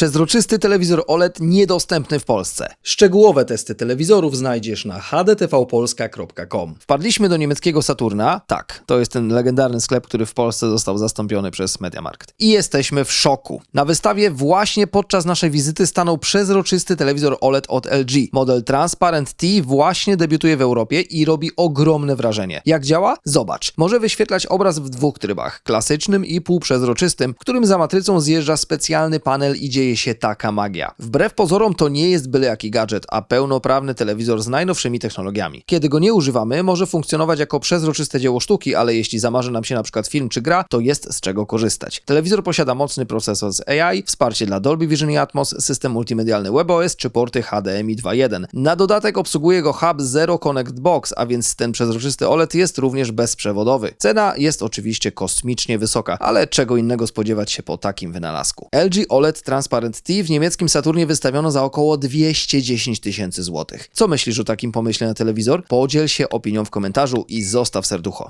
Przezroczysty telewizor OLED niedostępny w Polsce. Szczegółowe testy telewizorów znajdziesz na hdtvpolska.com. Wpadliśmy do niemieckiego Saturna. Tak, to jest ten legendarny sklep, który w Polsce został zastąpiony przez Mediamarkt. I jesteśmy w szoku. Na wystawie właśnie podczas naszej wizyty stanął przezroczysty telewizor OLED od LG. Model Transparent T właśnie debiutuje w Europie i robi ogromne wrażenie. Jak działa? Zobacz. Może wyświetlać obraz w dwóch trybach: klasycznym i półprzezroczystym, którym za matrycą zjeżdża specjalny panel i dzieje się taka magia. Wbrew pozorom to nie jest byle jaki gadżet, a pełnoprawny telewizor z najnowszymi technologiami. Kiedy go nie używamy, może funkcjonować jako przezroczyste dzieło sztuki, ale jeśli zamarzy nam się na przykład film czy gra, to jest z czego korzystać. Telewizor posiada mocny procesor z AI, wsparcie dla Dolby Vision i Atmos, system multimedialny WebOS czy porty HDMI 2.1. Na dodatek obsługuje go hub Zero Connect Box, a więc ten przezroczysty OLED jest również bezprzewodowy. Cena jest oczywiście kosmicznie wysoka, ale czego innego spodziewać się po takim wynalazku. LG OLED Transparent T w niemieckim Saturnie wystawiono za około 210 tysięcy złotych. Co myślisz o takim pomyśle na telewizor? Podziel się opinią w komentarzu i zostaw serducho.